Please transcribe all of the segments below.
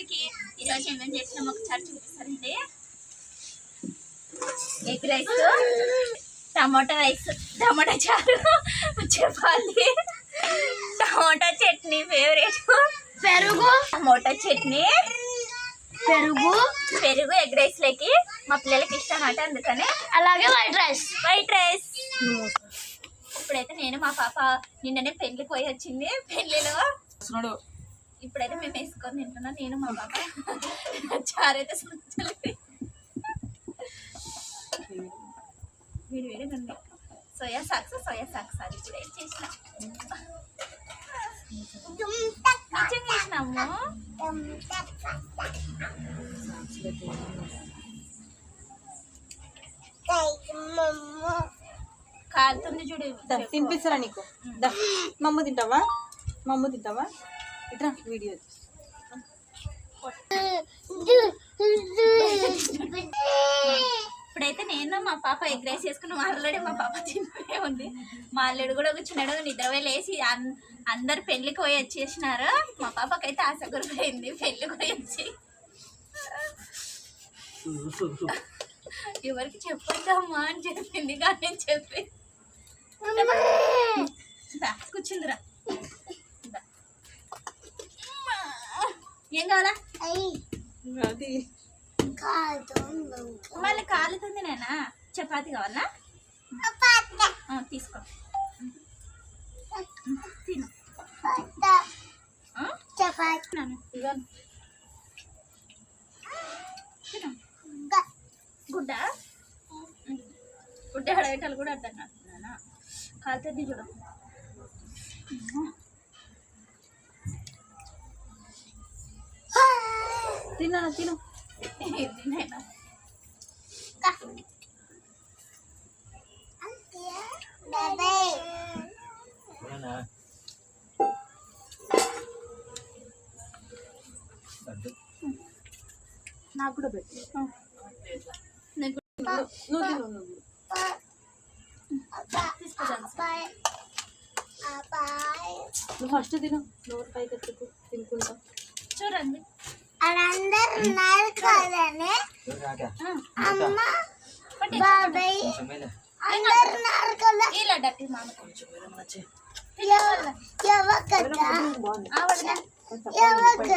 అందరికి ఈరోజు ఏమేమి చేసినాం ఒకసారి చూపిస్తారండి egg rice tomato rice tomato చారు చపాతి టమాటా చట్నీ ఫేవరెట్ పెరుగు. టమాటా చట్నీ. పెరుగు. పెరుగు ఎగ్ రైస్ లకి మా పిల్లలకి ఇష్టం అంటే అందుకనే. అలాగే వైట్ రైస్ వైట్ రైస్ ఇప్పుడైతే నేను మా పాప నిన్ననే పెళ్ళికి పోయి వచ్చింది. పెళ్ళిలో ఇప్పుడైతే మేము వేసుకొని తింటున్నాం. నేను మా పాప. చారైతే సంచలనం. వీడి ఉంది సోయా సాక్స్ సోయా సాక్స్. అది కూడా ఏం చేసిన. నిజం చేసినాము కాలుతుంది చూడు తినిపిస్తారా నీకు? మమ్మ తింటావా? మమ్మ తింటావా? ఇట్రా వీడియో ఇప్పుడైతే నేను మా పాప ఎగ్ రైస్ చేసుకుని ఆల్రెడీ మా పాప తింటూనే ఉంది. మా అల్లుడు కూడా కూర్చున్నాడు లేచి అన్- అందరు పెళ్ళికి పోయి వచ్చేసినారు. మా పాపకైతే ఆశ గురిపోయింది పెళ్ళికి పోయి వచ్చి. ఎవరికి చెప్పొద్దమ్మా అని చెప్పింది కానీ నేను చెప్పి కూర్చుందిరా. ఏం కావాలా? అది. మళ్ళీ కాలుతుంది నేనా చపాతి కావాలా? తీసుకో. తిను. గుడ్డ. గుడ్డ హడగటాలు కూడా అర్థం కాదునా కాలుతుంది చూడు. తిన్నా తిను తినేనా నాకు కూడా పెట్టు. నువ్వు తిను నువ్వు తీసుకుంటాను నువ్వు ఫస్ట్ తిను. నోరు పైకి ఎత్తుకు తినుకుంటా. చూడండి. అందరు ఉన్నారు కదనే. అమ్మ. బాబాయ్ అందరు ఉన్నారు కదా. ఎవరు ఎవరు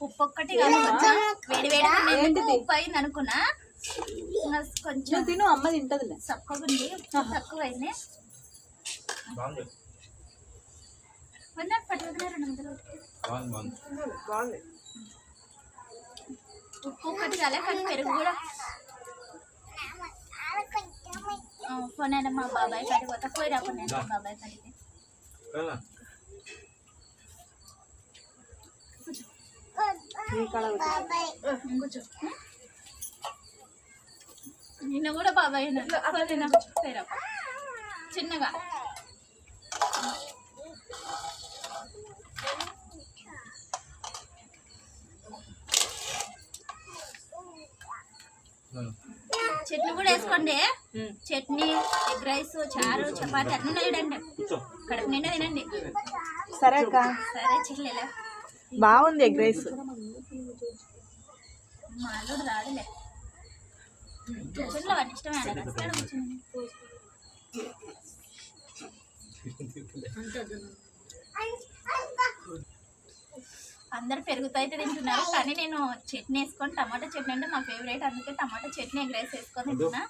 ఉప్పు ఒక్కటి కాదు వేడి వేడి ఉప్పు అయింది అనుకున్నా. కొంచెం తిను అమ్మ తింటదిలే. తక్కువ ఉంది. తక్కువ అయింది వంద పట్టుకున్నా రెండు బాగుంది. ఉప్పు ఒక్కటి కాలే కానీ పెరుగు కూడా ఫోన్ అయినా మా బాబాయ్ కాడికి పోతా పోయి రాకుండా మా బాబాయ్ కాడికి నీ కాడ పెట్టు. బాబాయ్ కూర్చో నిన్న కూడా బాబాయ్ ఉన్నాడు. పోయి రా, పోయి రా. చిన్నగా చట్నీ కూడా వేసుకోండి. చట్నీ ఎగ్ రైస్ చారు చపాతి అన్నీ తినండి కడుపు నిండా తినండి. సరే అక్క. సరే చిల్లెలా బాగుంది ఎగ్ రైస్. మా అల్లుడు రాదులే. కూర్చుంట్లో వాడి ఇష్టమే ఆయన వస్తాడు కూర్చుని అందరు పెరుగుతో అయితే తింటున్నారు. కానీ నేను చట్నీ వేసుకొని టమాటా చట్నీ అంటే మా ఫేవరెట్. అందుకే టమాటా చట్నీ ఎగ్ రైస్ వేసుకొని తింటున్నా.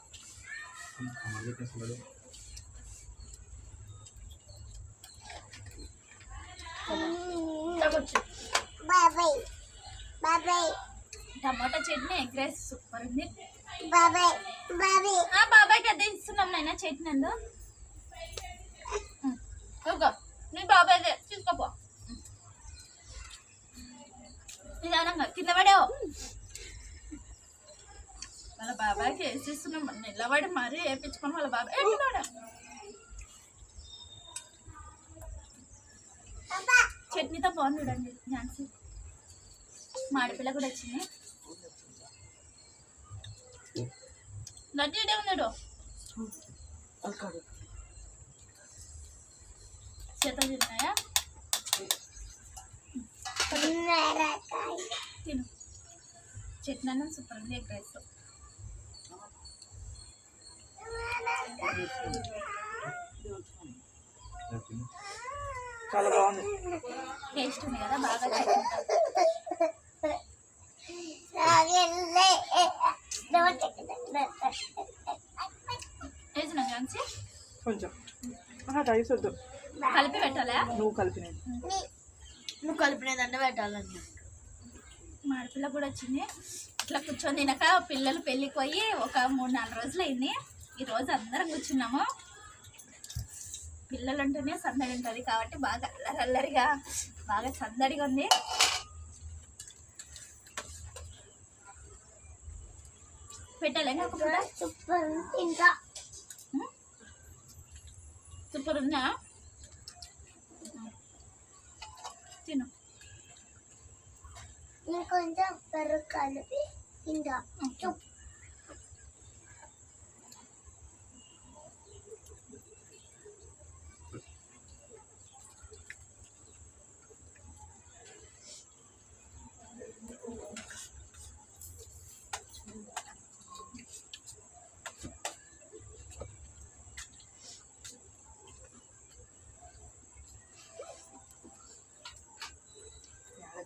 బాబాయ్ బాబాయ్ tomato chutney egg rice super ఉంది. బాబాయ్ బాబాయ్. ఆ బాబాయ్కి అదే ఇస్తున్నాం నైనా చట్నీ అందు. నీ బాబాయ్ తీసుకోపో. నిదానంగా కింద పడావు వాళ్ళ బాబాయ్కి వేసిస్తున్నాం నిలబడి మరీ వేపించుకొని వాళ్ళ బాబాయ్ పడావు. చట్నీతో బాగుంది చూడండి ఝాన్సీ మాడిపిల్ల కూడా వచ్చింది. లడ్డు ఉన్నాడు. చేత తిన్నాయా? చట్నీ అన్నం సూపర్ ఎగ్ రైస్ చాలా బాగుంది. టేస్ట్ ఉంది కదా బాగా కాంచి. రైస్ వద్దు. కలిపి పెట్టాలా? నువ్వు కలిపినది నువ్వు కలిపినదంటే పెట్టాలంట మా ఆడపిల్ల కూడా వచ్చింది. ఇట్లా కూర్చొని తినక పిల్లలు పెళ్ళికి పోయి ఒక మూడు నాలుగు రోజులు అయింది. ఈ రోజు అందరం కూర్చున్నాము. పిల్లలు ఉంటేనే సందడి ఉంటుంది కాబట్టి బాగా అల్లరి అల్లరిగా బాగా సందడిగా ఉంది. పెట్టాలి ఒక పూట? సూపర్ ఇంకా? సూపర్ ఉందా? తిను. ఇంకొంచెం పెరుగు కలిపి ఇంకా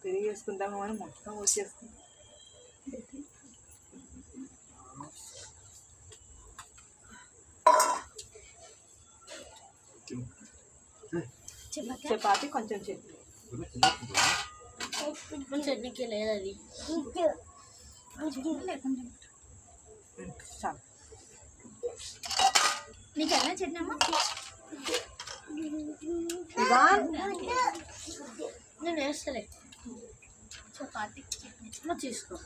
పెరిగి అని మొత్తం వచ్చేస్తుంది చపాతి కొంచెం చట్నీ. చట్నీకి లేదు అది. చాలు. నీకు ఎలా ఇవాన్ నేను వేస్తలే. చపాతి చట్నీ నువ్వు తీసుకో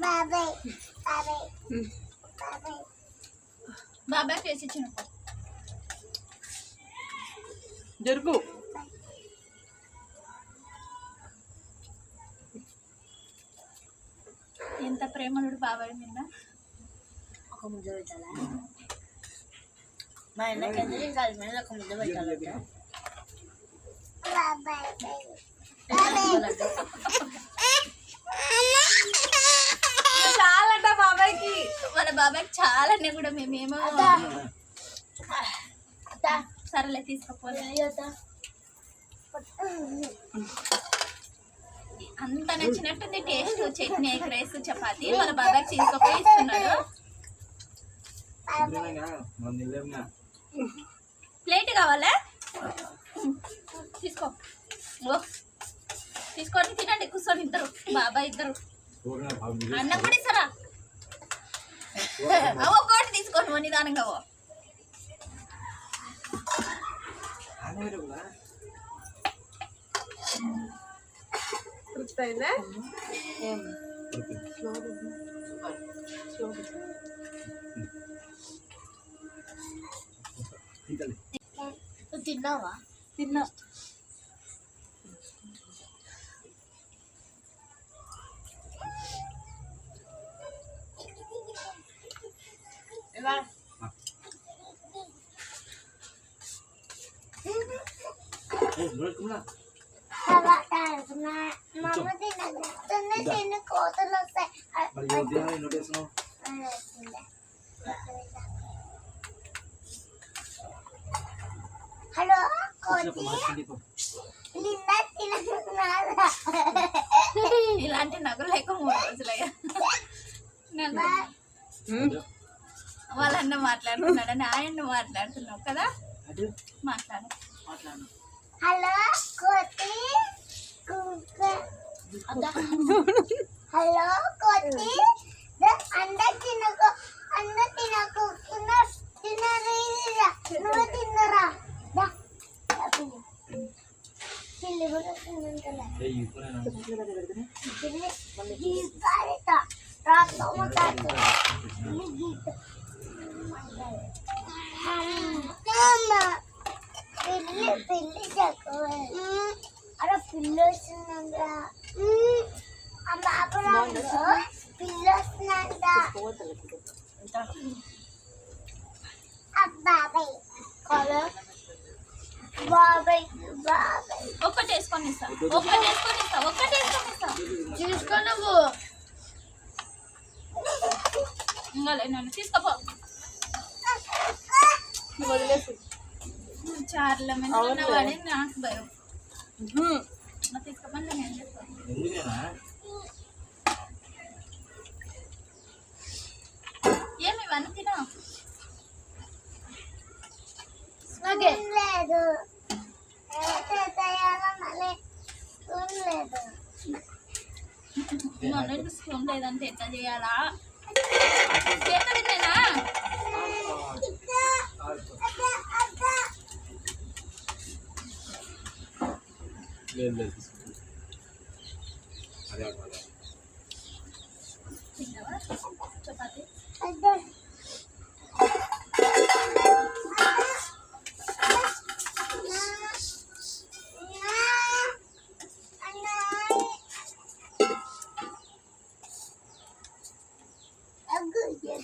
బాబాయ్ బాబాయ్ బాబాయ్ బాబాయ్ చేసి ఇచ్చిన జరుగు ఎంత ప్రేమలుడు బాబాయ్ మీద ఒక ముద్ద పెట్టాలా మా ఎన్నకైతే ఇంకా అది మీద ఒక ముద్ద పెట్టాలంట చాలంట బాబాయ్కి మన బాబాయ్కి చాలా అన్నీ కూడా మేమేమో సరేలే తీసుకపోలే అంత నచ్చినట్టుంది taste chutney egg rice chapati మన బాబాయ్ తీసుకుపోయి ఇస్తున్నాడు ప్లేట్ కావాలా? తీసుకో. తీసుకొని తినండి కూర్చొని ఇద్దరు. బాబాయ్ ఇద్దరు. అన్నం కూడా ఇస్తారా? అవ్వ ఒకటి తీసుకోండి నిదానంగా ఓ తృప్తయిందా తిన్నావా తిన్నా ఎలా కోతలు వస్తాయి హలో కోతి నిన్న తినకున్నారా ఇలాంటి నగలు లేక మూడు రోజులయ్యా వాళ్ళన్న మాట్లాడుతున్నాడని ఆయన మాట్లాడుతున్నావు కదా? మాట్లాడు. హలో కోతి ఆ బాబాయ్ బాబాయ్. ఒక్కటి వేసుకొని ఇస్తా. ఒక్కటి వేసుకొని ఇస్తా. ఒక్కటి వేసుకొని ఇస్తా. తీసుకో నువ్వు. ఇంకా లేదు నన్ను తీసుకోపో. వదిలేసి చార్ల మంది అవునులే. ఉన్నవాడే నాకు భయం. హ్మ్. మరి తీసుకోమని నేను ఏం చేస్తాను ఎందుకేనా ఏమి ఇవన్నీ తినా? లేదు. మళ్ళీ లేదు. స్పూన్ లేదంటే ఎట్లా చేయాలా? చేత తినేనా లేదు లేదు.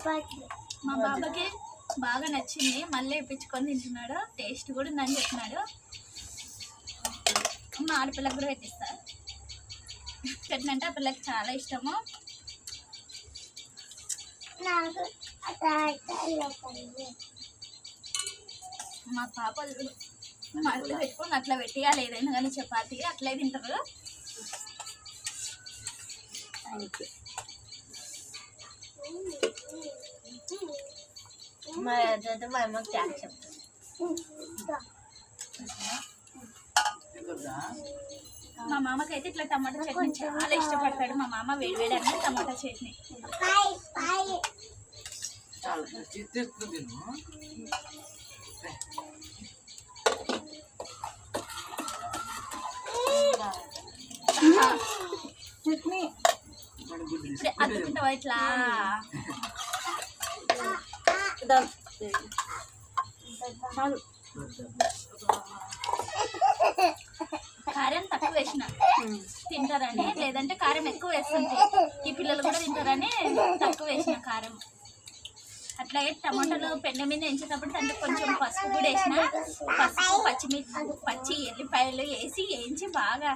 చపాతీ మా బాబాకి బాగా నచ్చింది. మళ్ళీ ఇప్పించుకొని తింటున్నాడు. టేస్ట్ కూడా ఉందని చెప్తున్నాడు మా ఆడపిల్లకి కూడా పెట్టిస్తా. పెట్టినంటే ఆ పిల్లకి చాలా ఇష్టము. నాకు మా పాప చూడు మా అట్లా పెట్టుకొని అట్లా పెట్టియాలి ఏదైనా కానీ చపాతి అట్లే తింటారు. ఆయనకి. మా అదైతే మా అమ్మకి థ్యాంక్స్ మా మామకి అయితే ఇట్లా టమాటా చట్నీ చాలా ఇష్టపడతాడు. మా మామ వేడి వేడి అన్న టమాటా చట్నీ. చట్నీ. ఇప్పుడే అద్దుకుంటావా ఇట్లా? కారం తక్కువ వేసిన. తింటారని లేదంటే కారం ఎక్కువ వేస్తుంది ఈ పిల్లలు కూడా తింటారని తక్కువ వేసిన కారం. అట్లాగే టమాటాలు పెండ మీద వేయించేటప్పుడు దాంట్లో కొంచెం పసుపు కూడా వేసిన. పసుపు పచ్చిమిర్చి పచ్చి ఎల్లిపాయలు వేసి వేయించి బాగా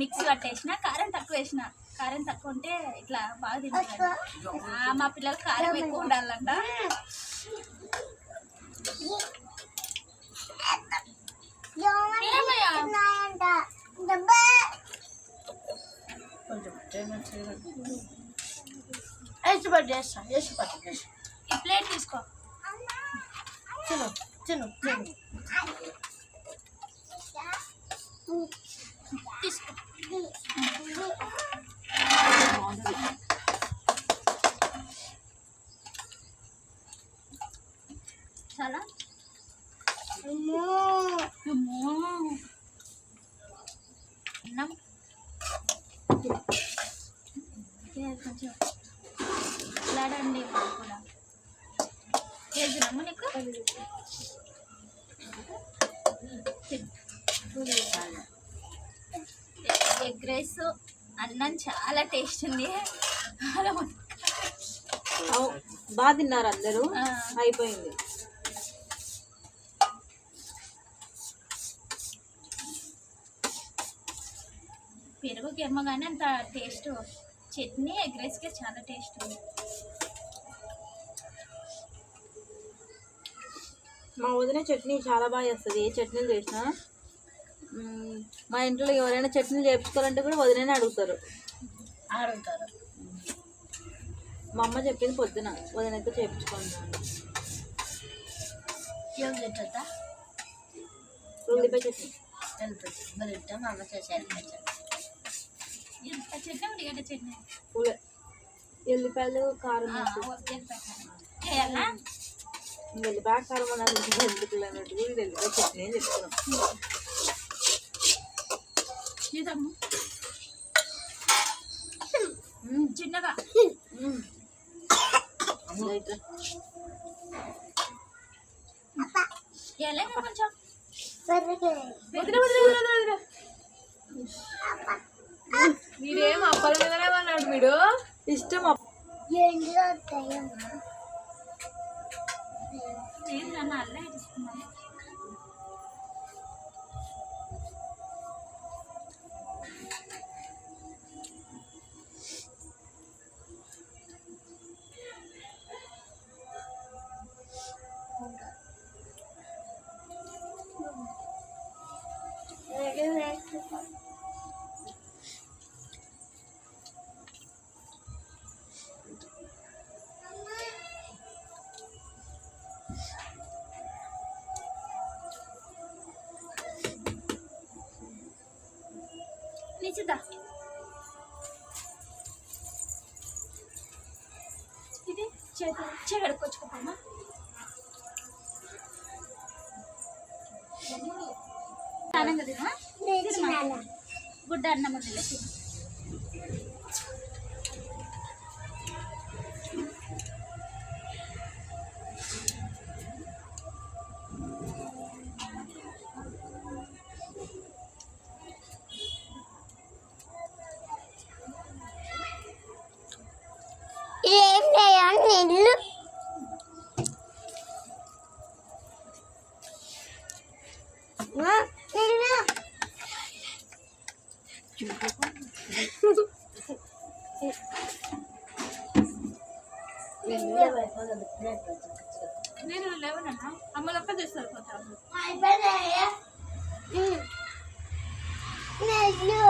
మిక్సీ పట్టేసిన. కారం తక్కువ వేసిన. కారం తక్కువ ఉంటే ఇట్లా బాగా తింటారు మా పిల్లలు కారం ఎక్కువ ఉండాలంట. ప్లేట్ తీసుకో. తిను తిను తిను. తీసుకో. చాలా. అన్నం? కొంచెం లాడండి కూడా. నీకు? Egg rice. అన్నం చాలా టేస్ట్ ఉంది. బాగా తిన్నారు అందరూ. అయిపోయింది. పెరుగుకి ఏమో కానీ అంత టేస్ట్. చట్నీ ఎగ్ రైస్కి చాలా టేస్ట్ ఉంది. మా వదిన చట్నీ చాలా బాగా చేస్తుంది. ఏ చట్నీలు చేసినా? మా ఇంట్లో ఎవరైనా చట్నీలు చేయించుకోవాలంటే కూడా వదిలేనే అడుగుతారు. ఆడుతారు మా అమ్మ చెప్పింది పొద్దున వదినైతే చేయించుకోండి. ఏం ఉల్లిపాయ చట్నీ మా అమ్మ చట్నీ ఉల్లిగడ్డ చట్నీ. ఉల్లి ఎల్లిపాయలు కారం ఎల్లిపాయ కారం అన్నది ఎల్లిపాయ చట్నీ అని చెప్తున్నాం నిజము మ్మ్. చిన్నగా. కొంచెం. మీరేం అప్పల మీదనే అన్నాడు మీరు? ఇష్టం నన్ను అల్లే ఇస్తున్నాను నిశ్చిత ఇది చేతి చెగడుకొచ్చుకోమ్మా గుడ్డ అన్నం వదిలే నేను లేవనన్నా అమ్మలక్క చేస్తారు పోతాను అయిపోయినాయా? నీళ్ళు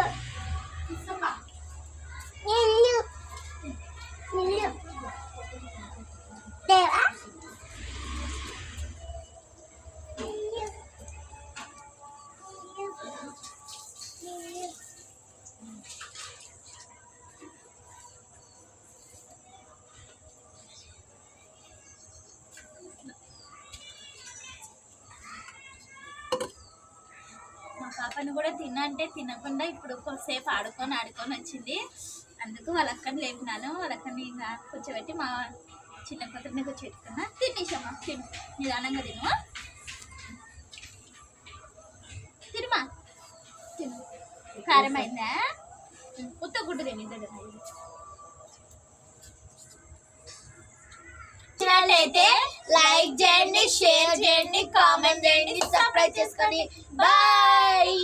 మా కూడా తినంటే తినకుండా ఇప్పుడు కొద్దిసేపు ఆడుకొని ఆడుకొని వచ్చింది. అందుకు వాళ్ళ అక్కని లేపినాను. వాళ్ళ అక్కని ఇంకా కూర్చోబెట్టి మా చిన్న కూతురిని కూర్చోబెట్టుకున్నా. తినేసామా తిను. నిదానంగా తిను. తిరుమా తిను. కారం అయిందా ఉత్త గుడ్డు తిని దగ్గర అయితే లైక్ చేయండి షేర్ చేయండి కామెంట్ చేయండి సబ్స్క్రైబ్ చేసుకోండి బాయ్